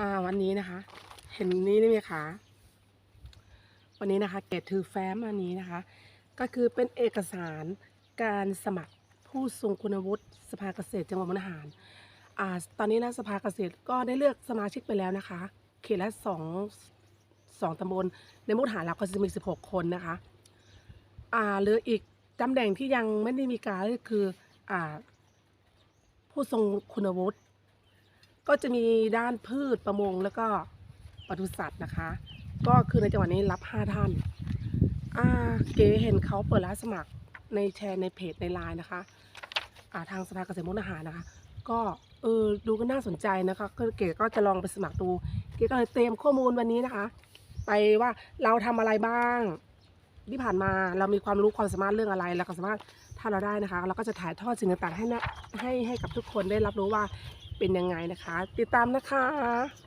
อ่าวันนี้นะคะ เห็นนี้ได้ไหมคะวันนี้นะคะเกตถือแฟ้มอันนี้นะคะ ก็คือเป็นเอกสารการสมัครผู้ทรงคุณวุฒิสภาเกษตรจังหวัดมุกดาหารอ่าตอนนี้นะสภาเกษตรก็ได้เลือกสมาชิกไปแล้วนะคะ เขตละสองสองตำบลในมุกดาหารเราก็จะมีสิบหกคนนะคะอ่าเหลืออีกตำแหน่งที่ยังไม่ได้มีการก็คืออ่าผู้ทรงคุณวุฒิ ก็จะมีด้านพืชประมงแล้วก็ปศุสัตว์นะคะ ก็คือในจังหวัดนี้รับ 5 ท่านอ่าเก๋เห็นเขาเปิดรับสมัครในแชร์ในเพจในไลน์นะคะอ่าทางสภาเกษตรมุกดาหารนะคะ ก็เออดูก็น่าสนใจนะคะก็เก๋ก็จะลองไปสมัครดูเก๋ก็เลยเตรียมข้อมูลวันนี้นะคะ ไปว่าเราทำอะไรบ้างที่ผ่านมาเรามีความรู้ความสามารถเรื่องอะไรเราก็สามารถถ้าเราได้นะคะ เราก็จะถ่ายทอดสิ่งต่างๆให้นให้ให้กับทุกคนได้รับรู้ว่า เป็นยังไงนะคะ ติดตามนะคะ